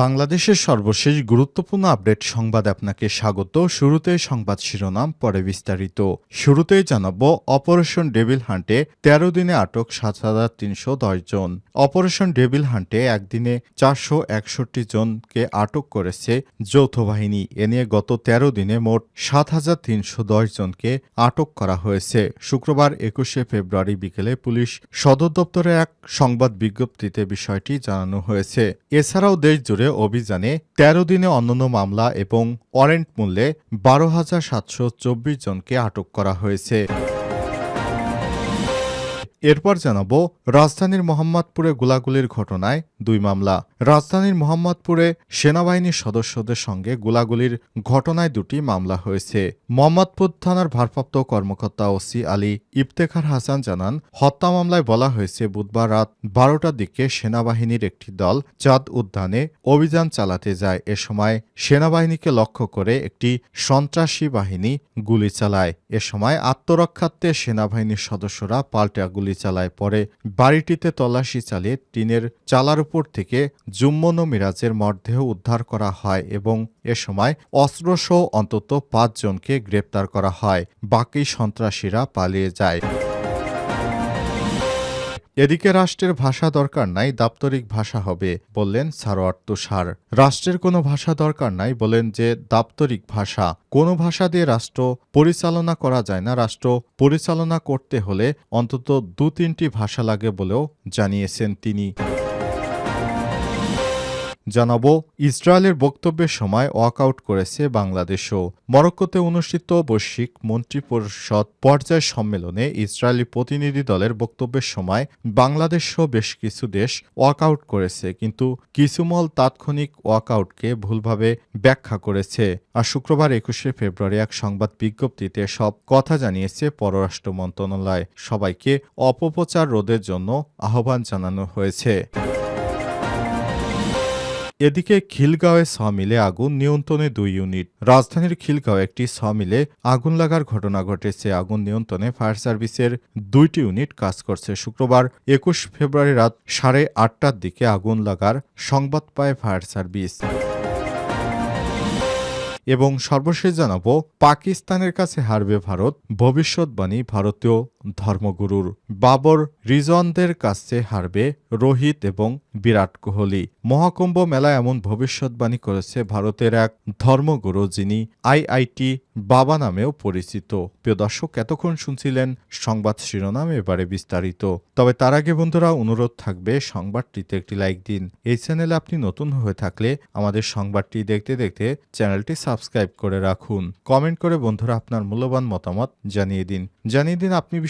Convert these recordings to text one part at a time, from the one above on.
বাংলাদেশের সর্বশেষ গুরুত্বপূর্ণ আপডেট সংবাদ আপনাকে স্বাগত। শুরুতে সংবাদ শিরোনাম, পরে বিস্তারিত। শুরুতেই জানাব, অপারেশন ডেভিল হান্টে তেরো দিনে আটক সাত হাজার তিনশো দশ জন। অপারেশন ডেভিল হান্টে একদিনে চারশো একষট্টি জনকে আটক করেছে যৌথ বাহিনী। এ নিয়ে গত তেরো দিনে মোট সাত হাজার তিনশো দশ জনকে আটক করা হয়েছে। শুক্রবার একুশে ফেব্রুয়ারি বিকেলে পুলিশ সদর দপ্তরে এক সংবাদ বিজ্ঞপ্তিতে বিষয়টি জানানো হয়েছে। এছাড়াও দেশ জুড়ে অভিযানে তেরো দিনে অন্যান্য মামলা এবং ওয়ারেন্ট মূল্যে বারো হাজার সাতশো চব্বিশ জনকে আটক করা হয়েছে। এরপর জানাব রাজধানীর মোহাম্মদপুরে গোলাগুলির ঘটনায় দুই মামলা। রাজধানীর মোহাম্মদপুরে সেনাবাহিনীর সদস্যদের সঙ্গে গোলাগুলির ঘটনায় দুটি মামলা হয়েছে। মোহাম্মদপুর থানার ভারপ্রাপ্ত কর্মকর্তা ওসি আলী ইফতেখার হাসান জানান, হত্যা মামলায় বলা হয়েছে বুধবার রাত বারোটার দিকে সেনাবাহিনীর একটি দল চাঁদ উদ্যানে অভিযান চালাতে যায়। এ সময় সেনাবাহিনীকে লক্ষ্য করে একটি সন্ত্রাসী বাহিনী গুলি চালায়। এ সময় আত্মরক্ষার্থে সেনাবাহিনীর সদস্যরা পাল্টা গুলি চালায়। পরে বাড়িটিতে তল্লাশি চালিয়ে টিনের চালার উপর থেকে জুম্মন মিরাজের মরদেহ উদ্ধার করা হয় এবং এ সময় অস্ত্রসহ অন্তত পাঁচজনকে গ্রেপ্তার করা হয়। বাকি সন্ত্রাসীরা পালিয়ে যায়। এদিকে রাষ্ট্রের ভাষা দরকার নাই, দাপ্তরিক ভাষা হবে, বললেন সারোয়ার তুষার। রাষ্ট্রের কোনো ভাষা দরকার নাই, বলেন যে দাপ্তরিক ভাষা। কোনো ভাষা দিয়ে রাষ্ট্র পরিচালনা করা যায় না। রাষ্ট্র পরিচালনা করতে হলে অন্তত দু তিনটি ভাষা লাগে বলেও জানিয়েছেন তিনি। জানাব, ইসরায়েলের বক্তব্যের সময় ওয়াকআউট করেছে বাংলাদেশও। মরক্কোতে অনুষ্ঠিত বৈশ্বিক মন্ত্রিপরিষদ পর্যায় সম্মেলনে ইসরায়েলি প্রতিনিধি দলের বক্তব্যের সময় বাংলাদেশসহ বেশ কিছু দেশ ওয়াকআউট করেছে, কিন্তু কিছুমল তাৎক্ষণিক ওয়াকআউটকে ভুলভাবে ব্যাখ্যা করেছে। আর শুক্রবার একুশে ফেব্রুয়ারি এক সংবাদ বিজ্ঞপ্তিতে সব কথা জানিয়েছে পররাষ্ট্র মন্ত্রণালয়। সবাইকে অপপ্রচার রোধের জন্য আহ্বান জানানো হয়েছে। এদিকে খিলগাঁওয়ে সমিলে আগুন নিয়ন্ত্রণে দুই ইউনিট। রাজধানীর খিলগাঁও একটি সমিলে আগুন লাগার ঘটনা ঘটেছে। আগুন নিয়ন্ত্রণে ফায়ার সার্ভিসের দুইটি ইউনিট কাজ করছে। শুক্রবার একুশ ফেব্রুয়ারি রাত সাড়ে আটটার দিকে আগুন লাগার সংবাদ পায় ফায়ার সার্ভিস। এবং সর্বশেষ জানাব, পাকিস্তানের কাছে হারবে ভারত। ভবিষ্যৎবাণী ভারতীয় ধর্মগুরুর বাবর রিজনদের কাছে হারবে রোহিত এবং বিরাট কোহলি। মহাকুম্ভ মেলায় এমন ভবিষ্যৎবাণী করেছে ভারতের এক ধর্মগুরু যিনি আইআইটি বাবা নামেও পরিচিত। প্রিয় দর্শক, এতক্ষণ শুনছিলেন সংবাদ শিরোনাম, এবারে বিস্তারিত। তবে তার আগে বন্ধুরা, অনুরোধ থাকবে, সংবাদটিতে একটি লাইক দিন। এই চ্যানেলে আপনি নতুন হয়ে থাকলে আমাদের সংবাদটি দেখতে দেখতে চ্যানেলটি সাবস্ক্রাইব করে রাখুন। কমেন্ট করে বন্ধুরা আপনার মূল্যবান মতামত জানিয়ে দিন। জানিয়ে দিন আপনি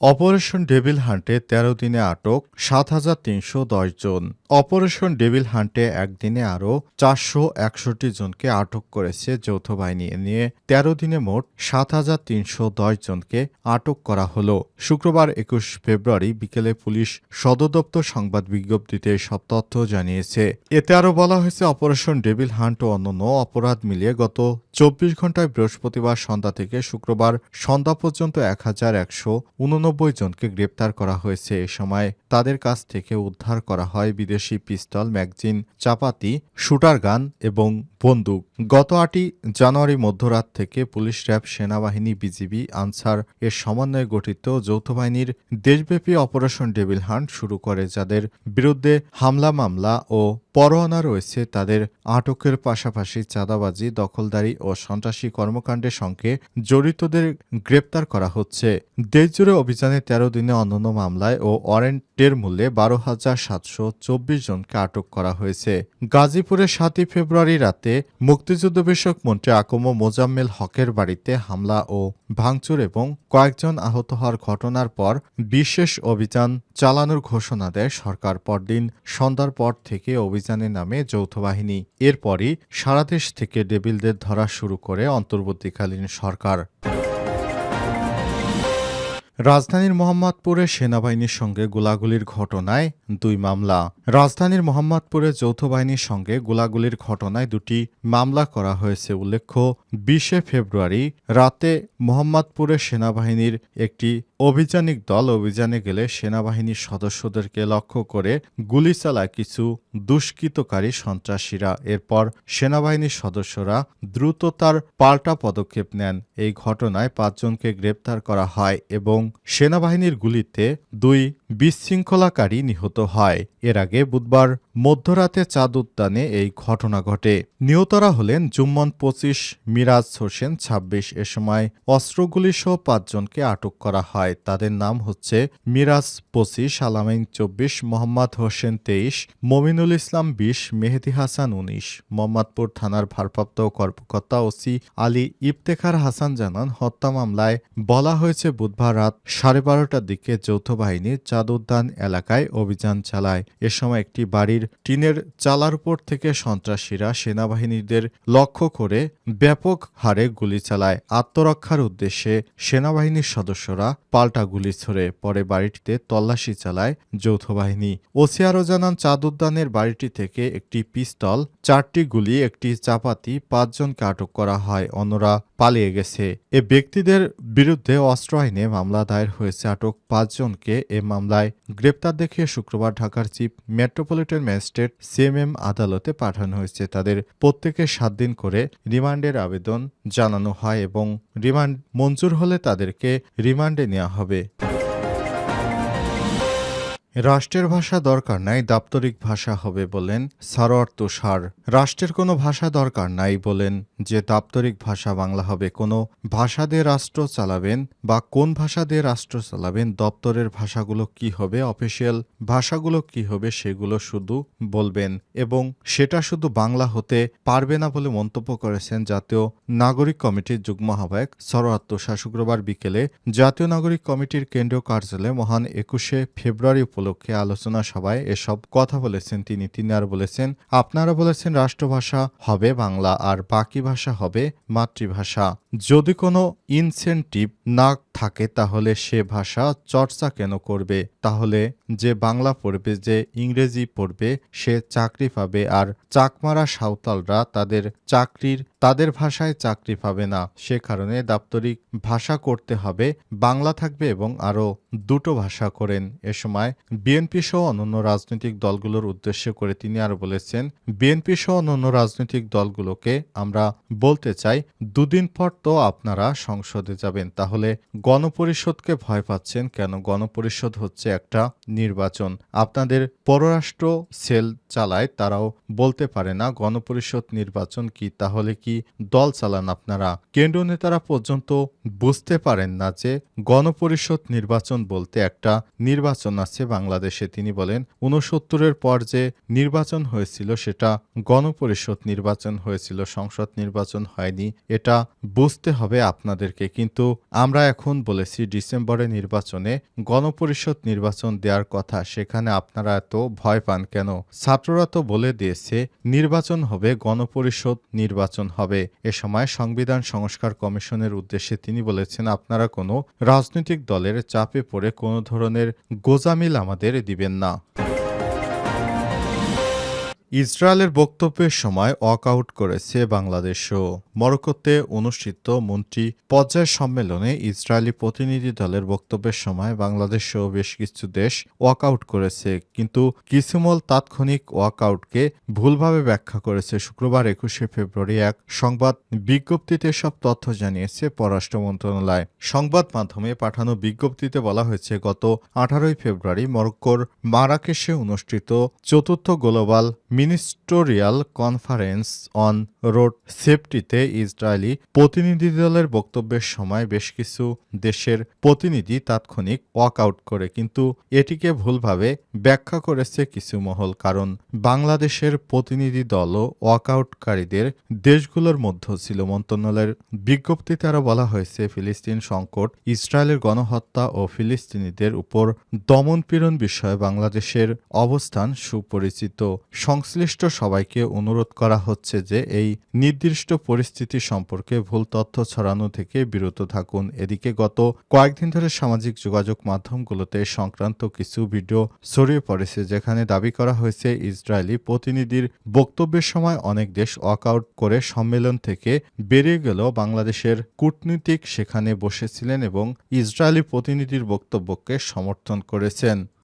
অপারেশন ডেভিল হান্টে তেরো দিনে আটক, সাত হাজার তিনশো দশ জন। অপারেশন ডেভিল হান্টে একদিনে আরও চারশো একষট্টি জনকে আটক করেছে যৌথ বাহিনী। নিয়ে তেরো দিনে মোট সাত হাজার তিনশো দশ জনকে আটক করা হলো। শুক্রবার একুশ ফেব্রুয়ারি বিকেলে পুলিশ সদর দপ্তর সংবাদ বিজ্ঞপ্তিতে সব তথ্য জানিয়েছে। এতে আরও বলা হয়েছে, অপারেশন ডেভিল হান্ট ও অন্যান্য অপরাধ মিলিয়ে গত চব্বিশ ঘন্টায় বৃহস্পতিবার সন্ধ্যা থেকে শুক্রবার সন্ধ্যা পর্যন্ত এক হাজার একশো উননব্বই জনকে গ্রেপ্তার করা হয়েছে। এ সময় তাদের কাছ থেকে উদ্ধার করা হয় বিদেশি পিস্তল, ম্যাগজিন, চাপাতি, শুটার গান এবং বন্দুক। গত আটই জানুয়ারি মধ্যরাত থেকে পুলিশ, র্যাব, সেনাবাহিনী, বিজিবি, আনসার এর সমন্বয়ে গঠিত যৌথ বাহিনীর দেশব্যাপী অপারেশন ডেভিল হান্ট শুরু করে, যাদের বিরুদ্ধে হামলা, মামলা ও পরোয়ানা রয়েছে, তাদের আটকের পাশাপাশি চাঁদাবাজি, দখলদারি ও সন্ত্রাসী কর্মকাণ্ডের সঙ্গে জড়িতদের গ্রেপ্তার করা হচ্ছে। দেশজুড়ে অভিযানে তেরো দিনে অন্যান্য মামলায় ও ওয়ারেন্টের মূল্যে বারো হাজার সাতশো চব্বিশ জনকে আটক করা হয়েছে। গাজীপুরে সাতই ফেব্রুয়ারি রাতে মুক্তিযুদ্ধ বিষয়ক মন্ত্রী আকম মোজাম্মেল হকের বাড়িতে হামলা ও ভাঙচুর এবং কয়েকজন আহত হওয়ার ঘটনার পর বিশেষ অভিযান চালানোর ঘোষণা দেয় সরকার। পরদিন সন্ধ্যার পর থেকে অভিযানে নামে যৌথ বাহিনী। এরপরই সারাদেশ থেকে ডেবিলদের ধরা শুরু করে অন্তর্বর্তীকালীন সরকার। রাজধানীর মোহাম্মদপুরে সেনাবাহিনীর সঙ্গে গোলাগুলির ঘটনায় দুই মামলা। রাজধানীর মোহাম্মদপুরে যৌথ বাহিনীর সঙ্গে গোলাগুলির ঘটনায় দুটি মামলা করা হয়েছে উল্লেখ্য, বিশে ফেব্রুয়ারি রাতে মোহাম্মদপুরে সেনাবাহিনীর একটি অভিযানিক দল অভিযানে গেলে সেনাবাহিনীর সদস্যদেরকে লক্ষ্য করে গুলি চালায় কিছু দুষ্কৃতকারী সন্ত্রাসীরা। এরপর সেনাবাহিনীর সদস্যরা দ্রুত তার পাল্টা পদক্ষেপ নেন। এই ঘটনায় পাঁচজনকে গ্রেপ্তার করা হয় এবং সেনাবাহিনীর গুলিতে দুই বিশৃঙ্খলাকারী নিহত হয়। এর আগে বুধবার মধ্যরাতে চাঁদ উদ্যানে এই ঘটনা ঘটে। নিহতরা হলেন জুম্মন পঁচিশ, মিরাজ হোসেন ২৬ এ সময় অস্ত্রগুলিসহ পাঁচজনকে আটক করা হয়। তাদের নাম হচ্ছে মিরাজ পঁচিশ, আলামিন চব্বিশ, মোহাম্মদ হোসেন তেইশ, মমিনুল ইসলাম বিশ, মেহেদি হাসান উনিশ, মোহাম্মদপুর থানার ভারপ্রাপ্ত কর্মকর্তা ওসি আলী ইফতেখার হাসান জানান, হত্যা মামলায় বলা হয়েছে বুধবার রাত সাড়ে বারোটার দিকে যৌথ বাহিনী চাঁদ উদ্যান এলাকায় অভিযান চালায়। এ সময় একটি বাড়ির টিনের চালার উপর থেকে সন্ত্রাসীরা সেনাবাহিনীদের লক্ষ্য করে ব্যাপক হারে গুলি চালায়। আত্মরক্ষার উদ্দেশ্যে সেনাবাহিনীর সদস্যরা পাল্টা গুলি ছড়ে, পরে বাড়িটিতে তল্লাশি চালায় যৌথ বাহিনী। ওসি আরও জানান চাঁদ উদ্যানের বাড়িটি থেকে একটি পিস্তল, চারটি গুলি, একটি চাপাতি পাঁচজনকে আটক করা হয়, অন্যরা পালিয়ে গেছে। এ ব্যক্তিদের বিরুদ্ধে অস্ত্র আইনে মামলা দায়ের হয়েছে। আটক পাঁচজনকে এ মামলায় গ্রেপ্তার দেখিয়ে শুক্রবার ঢাকার চিফ মেট্রোপলিটন ম্যাজিস্ট্রেট সিএমএম আদালতে পাঠানো হয়েছে। তাদের প্রত্যেকে সাত দিন করে রিমান্ডের আবেদন জানানো হয় এবং রিমান্ড মঞ্জুর হলে তাদেরকে রিমান্ডে নেওয়া হবে। রাষ্ট্রের ভাষা দরকার নাই, দাপ্তরিক ভাষা হবে বলেন সারোয়ার তুষার। রাষ্ট্রের কোনো ভাষা দরকার নাই বলেন যে দাপ্তরিক ভাষা বাংলা হবে। কোনো ভাষা দিয়ে রাষ্ট্র চালাবেন বা কোন ভাষা দিয়ে রাষ্ট্র চালাবেন, দপ্তরের ভাষাগুলো কি হবে, অফিসিয়াল ভাষাগুলো কি হবে সেগুলো শুধু বলবেন এবং সেটা শুধু বাংলা হতে পারবে না বলে মন্তব্য করেছেন জাতীয় নাগরিক কমিটির যুগ্ম আহ্বায়ক সরোয়ার তুষার শুক্রবার বিকেলে। জাতীয় নাগরিক কমিটির কেন্দ্রীয় কার্যালয়ে মহান একুশে ফেব্রুয়ারি উপলক্ষে আলোচনা সভায় এসব কথা বলেছেন তিনি। তিনি আর বলেছেন, আপনারা বলেছেন রাষ্ট্রভাষা হবে বাংলা আর বাকি ভাষা হবে মাতৃভাষা। যদি কোনো ইনসেন্টিভ না থাকে তাহলে সে ভাষা চর্চা কেন করবে? তাহলে যে বাংলা পড়বে, যে ইংরেজি পড়বে, সে চাকরি পাবে আর চাকমারা সাঁওতালরা তাদের চাকরির, তাদের ভাষায় চাকরি পাবে না। সে কারণে দাপ্তরিক ভাষা করতে হবে, বাংলা থাকবে এবং আরও দুটো ভাষা করেন। এ সময় বিএনপি সহ অন্যান্য রাজনৈতিক দলগুলোর উদ্দেশ্য করে তিনি আরও বলেছেন, বিএনপি সহ অন্যান্য রাজনৈতিক দলগুলোকে আমরা বলতে চাই, দুদিন পর তো আপনারা সংসদে যাবেন, তাহলে গণপরিষদকে ভয় পাচ্ছেন কেন? গণপরিষদ হচ্ছে একটা নির্বাচন। আপনাদের পররাষ্ট্র সেল চালায় তারাও বলতে পারে না, গণপরিষদ নির্বাচন কি? তাহলে কি দল চালান আপনারা? কেন্দ্র নেতারা পর্যন্ত বুঝতে পারেন না যে গণপরিষদ নির্বাচন বলতে একটা নির্বাচন আছে বাংলাদেশে তিনি বলেন উনসত্তরের পর যে নির্বাচন হয়েছিল সেটা গণপরিষদ নির্বাচন হয়েছিল, সংসদ নির্বাচন হয়নি, এটা বুঝতে হবে আপনাদেরকে। কিন্তু আমরা এখন বলেছি ডিসেম্বরে নির্বাচনে গণপরিষদ নির্বাচন দেওয়ার কথা, সেখানে আপনারা এত ভয় পান কেন? ছাত্ররা তো বলে দিয়েছে, নির্বাচন হবে, গণপরিষদ নির্বাচন হবে। এ সময় সংবিধান সংস্কার কমিশনের উদ্দেশ্যে তিনি বলেছেন, আপনারা কোনো রাজনৈতিক দলের চাপে পড়ে কোনো ধরনের গোজামিল আমাদের দিবেন না। ইসরায়েলের বক্তব্যের সময় ওয়াক আউট করেছে বাংলাদেশও মরক্কোতে অনুষ্ঠিত মন্ত্রী পর্যায় সম্মেলনে ইসরায়েলি প্রতিনিধি দলের বক্তব্যের সময় বাংলাদেশসহ বেশ কিছু দেশ ওয়াক আউট করেছে, কিন্তু কিসুমল তাৎক্ষণিক ওয়াক আউটকে ভুলভাবে ব্যাখ্যা করেছে শুক্রবার একুশে ফেব্রুয়ারি এক সংবাদ বিজ্ঞপ্তিতে সব তথ্য জানিয়েছে পররাষ্ট্র মন্ত্রণালয়। সংবাদ মাধ্যমে পাঠানো বিজ্ঞপ্তিতে বলা হয়েছে, গত আঠারোই ফেব্রুয়ারি মরক্কোর মারাকেশে অনুষ্ঠিত চতুর্থ global ministerial conference on road সেফটিতে Israeli প্রতিনিধি দলের বক্তব্যের সময় বেশ কিছু দেশের প্রতিনিধি তাৎক্ষণিক ওয়াকআউট করে, কিন্তু এটিকে ভুলভাবে ব্যাখ্যা করেছে কিছু মহল, কারণ বাংলাদেশের প্রতিনিধি দলও ওয়াকআউটকারীদের দেশগুলোর মধ্যে ছিল। মন্ত্রণালয়ের বিজ্ঞপ্তিতে আরও বলা হয়েছে, ফিলিস্তিন সংকট, ইসরায়েলের গণহত্যা ও ফিলিস্তিনিদের উপর দমনপীড়ন বিষয়ে বাংলাদেশের অবস্থান সুপরিচিত। সংস্থা সংশ্লিষ্ট সবাইকে অনুরোধ করা হচ্ছে যে এই নির্দিষ্ট পরিস্থিতি সম্পর্কে ভুল তথ্য ছড়ানো থেকে বিরত থাকুন। এদিকে গত কয়েকদিন ধরে সামাজিক যোগাযোগ মাধ্যমগুলোতে সংক্রান্ত কিছু ভিডিও ছড়িয়ে পড়েছে, যেখানে দাবি করা হয়েছে ইসরায়েলি প্রতিনিধির বক্তব্যের সময় অনেক দেশ ওয়াকআউট করে সম্মেলন থেকে বেরিয়ে গেলেও বাংলাদেশের কূটনীতিক সেখানে বসেছিলেন এবং ইসরায়েলি প্রতিনিধির বক্তব্যকে সমর্থন করেছেন।